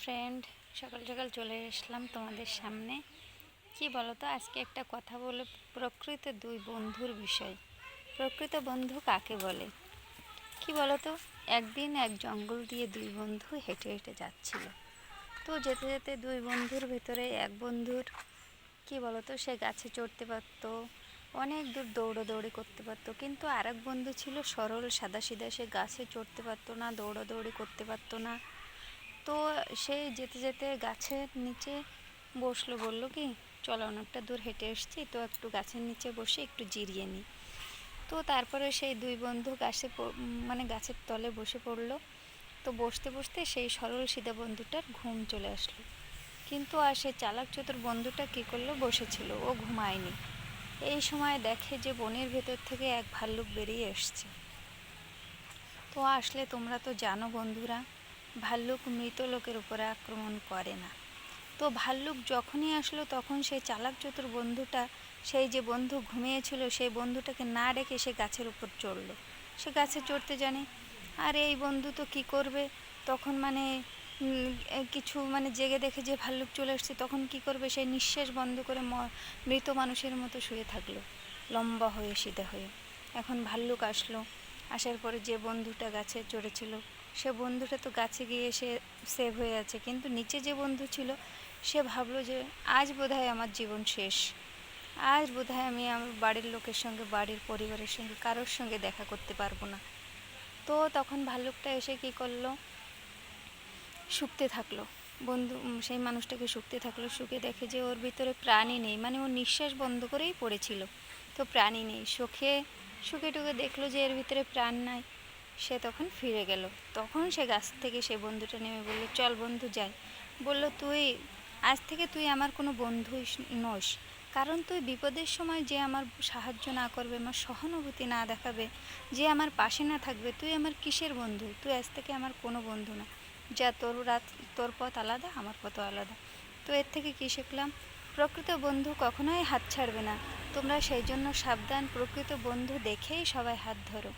Friend সকাল সকাল চলে আসলাম তোমাদের সামনে। কি বলো তো আজকে একটা কথা বলে, প্রকৃত দুই বন্ধুর বিষয়। প্রকৃত বন্ধু কাকে বলে? কি বলো তো একদিন এক জঙ্গল দিয়ে দুই বন্ধু হেঁটে হেঁটে যাচ্ছিল। তো যেতে যেতে দুই বন্ধুর ভেতরে এক বন্ধুর, কি বলো তো সে গাছে চড়তে পারতো, অনেক দূর দৌড়োদৌড়ি করতে পারতো, কিন্তু আরেক বন্ধু ছিল সরল, সাদা সাদাসিধা সে গাছে চড়তে পারতো না দৌড়াদৌড়ি করতে পারতো না। তো সে যেতে যেতে গাছের নিচে বসল, বলল কি, চলো অনেকটা দূর হেঁটে এসেছি, তো একটু গাছের নিচে বসে একটু জিরিয়ে নিই। তো তারপরে সেই দুই বন্ধু গাছে মানে গাছের তলে বসে পড়ল। তো বসতে বসতে সেই সরল সিধা বন্ধুটার ঘুম চলে আসলো। কিন্তু আর সেই চালাক চতুর বন্ধুটা কী করল, বসেছিল, ও ঘুমায়নি। এই সময় দেখে যে বনের ভেতর থেকে এক ভাল্লুক বেরিয়ে এসছে। তো আসলে তোমরা তো জানো বন্ধুরা ভাল্লুক মৃত লোকের উপরে আক্রমণ করে না। তো ভাল্লুক যখনই আসলো তখন সেই চালাক চতুর বন্ধুটা, সেই যে বন্ধু ঘুমিয়েছিল, সেই বন্ধুটাকে না ডেকে সে গাছের উপর চড়লো। সে গাছে চড়তে জানে, আর এই বন্ধু তো কি করবে? তখন মানে কিছু মানে জেগে দেখে যে ভাল্লুক চলে আসছে তখন কি করবে? সে নিঃশ্বাস বন্ধ করে মৃত মানুষের মতো শুয়ে থাকল, লম্বা হয়ে সিধে হয়ে। এখন ভাল্লুক আসলো, আসার পরে যে বন্ধুটা গাছে চড়েছিল সে বন্ধুটা তো গাছে গিয়ে সে সেভ হয়ে আছে। কিন্তু নিচে যে বন্ধু ছিল, সে ভাবলো যে আজ বোধহয় আমার জীবন শেষ। আজ বোধহয় আমি আমার বাড়ির লোকের সঙ্গে, বাড়ির পরিবারের সঙ্গে, কারোর সঙ্গে দেখা করতে পারব না। তো তখন ভাল্লুকটা এসে কি করল? শুকতে থাকল। বন্ধু সেই মানুষটাকে শুকতে থাকল। শুকে দেখে যে ওর ভিতরে প্রাণী নেই। মানে ও নিঃশ্বাস বন্ধ করেই পড়েছিল। তো প্রাণী নেই। সুখে শুকে টুকে দেখল যে এর ভিতরে প্রাণ নাই। সে তখন ফিরে গেল। তখন সে গাছ থেকে সে বন্ধুটা নেমে বলল, চল বন্ধু, যাই। বলল, তুই, আজ থেকে তুই আমার কোনো বন্ধুই স- নস। কারণ তুই বিপদের সময় যে আমার সাহায্য না করবে, আমার সহানুভূতি না দেখাবে, যে আমার পাশে না থাকবে, তুই আমার কিসের বন্ধু? তুই আজ থেকে আমার কোনো বন্ধু না। যা তোর রাত, তোর পথ আলাদা, আমার পথ আলাদা। তো এর থেকে কী শিখলাম? প্রকৃত বন্ধু কখনোই হাত ছাড়বে না। তোমরা সেই জন্য সাবধান, প্রকৃত বন্ধু দেখেই সবাই হাত ধরো।